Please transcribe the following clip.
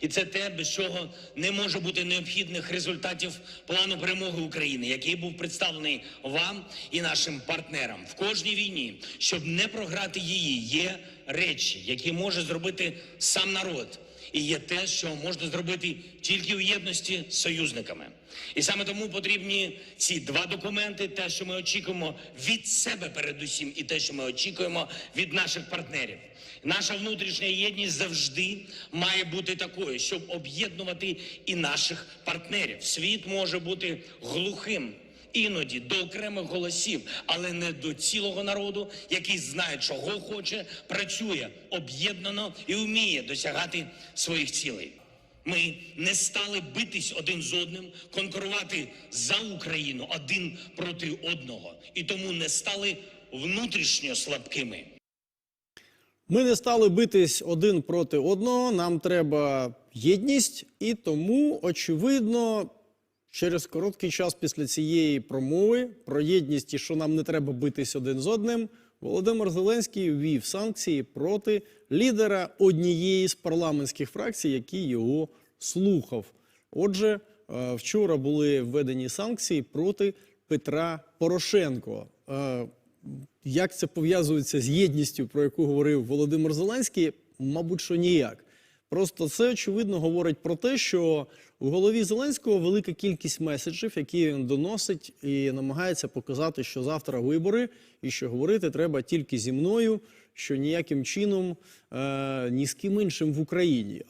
І це те, без чого не може бути необхідних результатів плану перемоги України, який був представлений вам і нашим партнерам в кожній війні. Щоб не програти її, є речі, які може зробити сам народ. І є те, що можна зробити тільки у єдності з союзниками. І саме тому потрібні ці два документи: те, що ми очікуємо від себе передусім, і те, що ми очікуємо від наших партнерів. Наша внутрішня єдність завжди має бути такою, щоб об'єднувати і наших партнерів. Світ може бути глухим іноді до окремих голосів, але не до цілого народу, який знає, чого хоче, працює об'єднано і вміє досягати своїх цілей. Ми не стали битись один з одним, конкурувати за Україну один проти одного, і тому не стали внутрішньо слабкими. Ми не стали битись один проти одного. Нам треба єдність, і тому, очевидно, через короткий час після цієї промови про єдність і що нам не треба битись один з одним, Володимир Зеленський ввів санкції проти лідера однієї з парламентських фракцій, який його слухав. Отже, е, вчора були введені санкції проти Петра Порошенко. Е, як це пов'язується з єдністю, про яку говорив Володимир Зеленський? Мабуть, що ніяк. Просто це очевидно говорить про те, що у голові Зеленського велика кількість меседжів, які він доносить і намагається показати, що завтра вибори, і що говорити треба тільки зі мною, що ніяким чином е, ні з ким іншим в Україні.